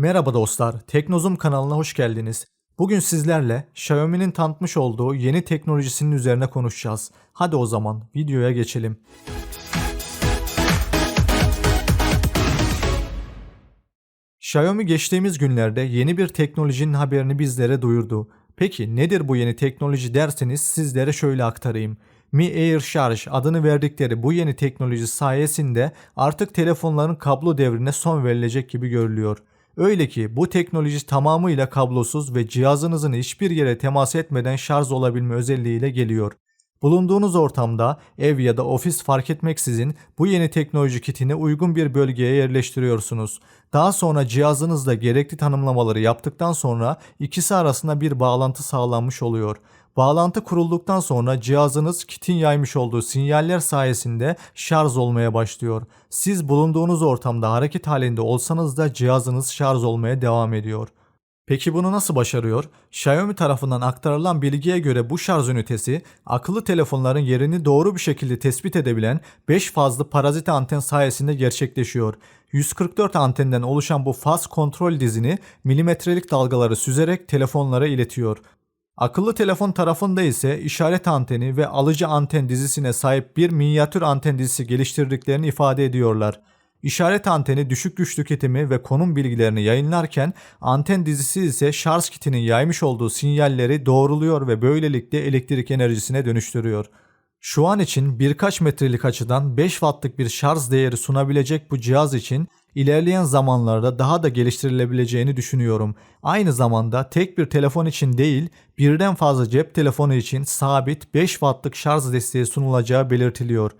Merhaba dostlar, Teknozum kanalına hoş geldiniz. Bugün sizlerle Xiaomi'nin tanıtmış olduğu yeni teknolojisinin üzerine konuşacağız. Hadi o zaman videoya geçelim. Xiaomi geçtiğimiz günlerde yeni bir teknolojinin haberini bizlere duyurdu. Peki nedir bu yeni teknoloji derseniz sizlere şöyle aktarayım. Mi Air Charge adını verdikleri bu yeni teknoloji sayesinde artık telefonların kablo devrine son verilecek gibi görülüyor. Öyle ki bu teknoloji tamamıyla kablosuz ve cihazınızın hiçbir yere temas etmeden şarj olabilme özelliğiyle geliyor. Bulunduğunuz ortamda, ev ya da ofis fark etmeksizin bu yeni teknoloji kitini uygun bir bölgeye yerleştiriyorsunuz. Daha sonra cihazınızda gerekli tanımlamaları yaptıktan sonra ikisi arasında bir bağlantı sağlanmış oluyor. Bağlantı kurulduktan sonra cihazınız kitin yaymış olduğu sinyaller sayesinde şarj olmaya başlıyor. Siz bulunduğunuz ortamda hareket halinde olsanız da cihazınız şarj olmaya devam ediyor. Peki bunu nasıl başarıyor? Xiaomi tarafından aktarılan bilgiye göre bu şarj ünitesi akıllı telefonların yerini doğru bir şekilde tespit edebilen 5 fazlı parazit anten sayesinde gerçekleşiyor. 144 antenden oluşan bu faz kontrol dizini milimetrelik dalgaları süzerek telefonlara iletiyor. Akıllı telefon tarafında ise işaret anteni ve alıcı anten dizisine sahip bir minyatür anten dizisi geliştirdiklerini ifade ediyorlar. İşaret anteni düşük güç tüketimi ve konum bilgilerini yayınlarken anten dizisi ise şarj kitinin yaymış olduğu sinyalleri doğruluyor ve böylelikle elektrik enerjisine dönüştürüyor. Şu an için birkaç metrelik açıdan 5 wattlık bir şarj değeri sunabilecek bu cihaz için ilerleyen zamanlarda daha da geliştirilebileceğini düşünüyorum. Aynı zamanda tek bir telefon için değil, birden fazla cep telefonu için sabit 5 wattlık şarj desteği sunulacağı belirtiliyor.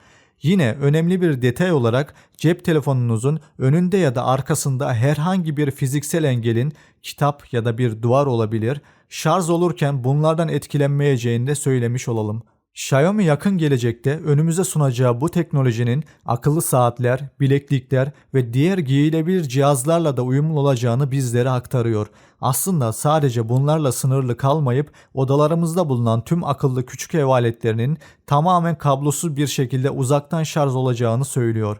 Yine önemli bir detay olarak cep telefonunuzun önünde ya da arkasında herhangi bir fiziksel engelin kitap ya da bir duvar olabilir. Şarj olurken bunlardan etkilenmeyeceğini de söylemiş olalım. Xiaomi yakın gelecekte önümüze sunacağı bu teknolojinin akıllı saatler, bileklikler ve diğer giyilebilir cihazlarla da uyumlu olacağını bizlere aktarıyor. Aslında sadece bunlarla sınırlı kalmayıp odalarımızda bulunan tüm akıllı küçük ev aletlerinin tamamen kablosuz bir şekilde uzaktan şarj olacağını söylüyor.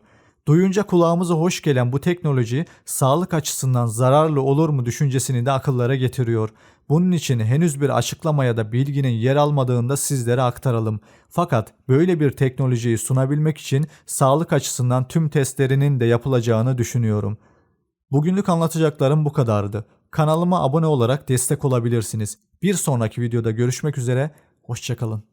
Duyunca kulağımıza hoş gelen bu teknoloji sağlık açısından zararlı olur mu düşüncesini de akıllara getiriyor. Bunun için henüz bir açıklama ya da bilginin yer almadığında sizlere aktaralım. Fakat böyle bir teknolojiyi sunabilmek için sağlık açısından tüm testlerinin de yapılacağını düşünüyorum. Bugünlük anlatacaklarım bu kadardı. Kanalıma abone olarak destek olabilirsiniz. Bir sonraki videoda görüşmek üzere, hoşçakalın.